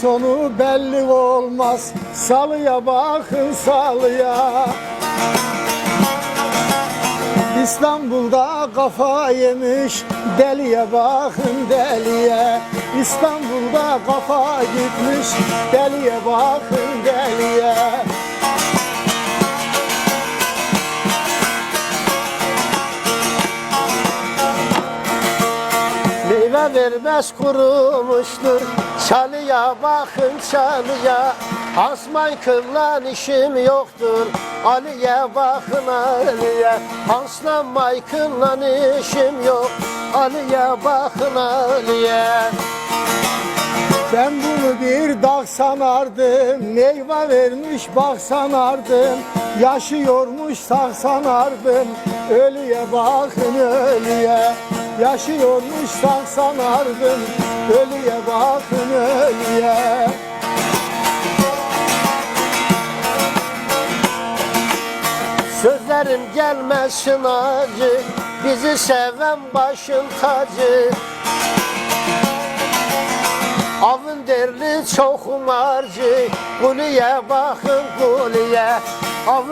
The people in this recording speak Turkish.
sonu belli olmaz. Salıya bakın salıya. İstanbul'da kafa yemiş deliye bakın deliye. İstanbul'da kafa gitmiş deliye bakın deliye. Meyve vermez kurumuştur. Çalıya bakın çalıya. Asman kırlan işim yoktur. Ali'ye bakın Ali'ye. Aslan Maykın'la işim yok. Ali'ye bakın Ali'ye. Ben bunu bir dağ sanardım. Meyve vermiş bak sanardım. Yaşıyormuş sağ sanardım. Ölüye bakın ölüye Yaşıyormuş sağ sanardım Ölüye bakın ölüye. Sözlerim gelmesin acı Bizi seven başın tacı. Avın derli çok umarcı Kuliye bakın kuliye. Avın